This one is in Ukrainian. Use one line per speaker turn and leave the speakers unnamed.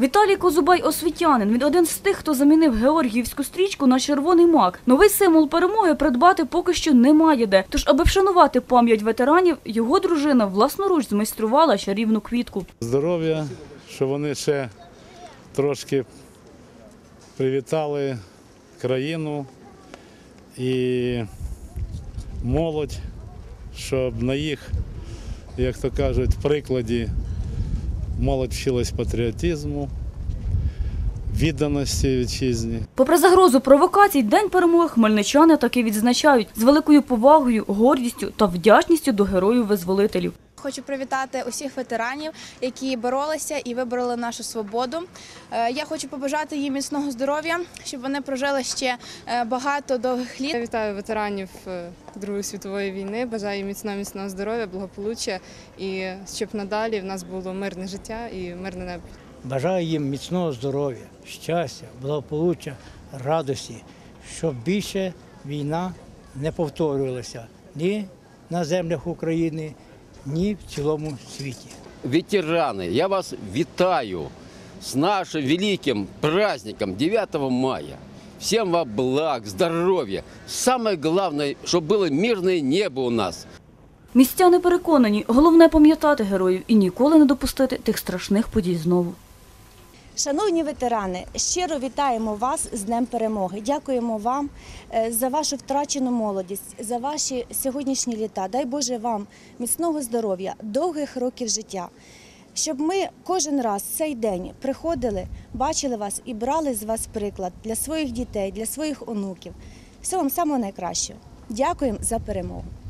Віталій Козубай освітянин. Він один з тих, хто замінив Георгіївську стрічку на червоний мак. Новий символ перемоги придбати поки що немає де. Тож, аби вшанувати пам'ять ветеранів, його дружина власноруч змайструвала чарівну квітку.
здоров'я, щоб вони ще трошки привітали країну і молодь, щоб на їх, як то кажуть, прикладі молодь вчилась патріотизму, відданості вітчизні.
Попри загрозу провокацій, День перемоги хмельничани таки відзначають з великою повагою, гордістю та вдячністю до героїв-визволителів.
Хочу привітати усіх ветеранів, які боролися і вибороли нашу свободу. Е, Я хочу побажати їм міцного здоров'я, щоб вони прожили ще е, багато довгих літ.
Я вітаю ветеранів е, Другої світової війни. Бажаю їм міцного міцного здоров'я, благополуччя і щоб надалі в нас було мирне життя і мирне небо.
Бажаю їм міцного здоров'я, щастя, благополуччя, радості, щоб більше війна не повторювалася ні на землях України, ні в цілому світі.
ветераны, я вас витаю с нашим великим праздником 9 мая. Всем вам благ, здоровья. Самое главное, чтобы было мирное небо у нас.
Містяни переконані, головне пам'ятати героїв і ніколи не допустити тих страшних подій знову.
Шановні ветерани, щиро вітаємо вас з Днем Перемоги. Дякуємо вам е, за вашу втрачену молодість, за ваші сьогоднішні літа. Дай Боже вам міцного здоров'я, довгих років життя. Щоб ми кожен раз цей день приходили, бачили вас і брали з вас приклад для своїх дітей, для своїх онуків. Всього вам самого найкращого. Дякуємо за перемогу.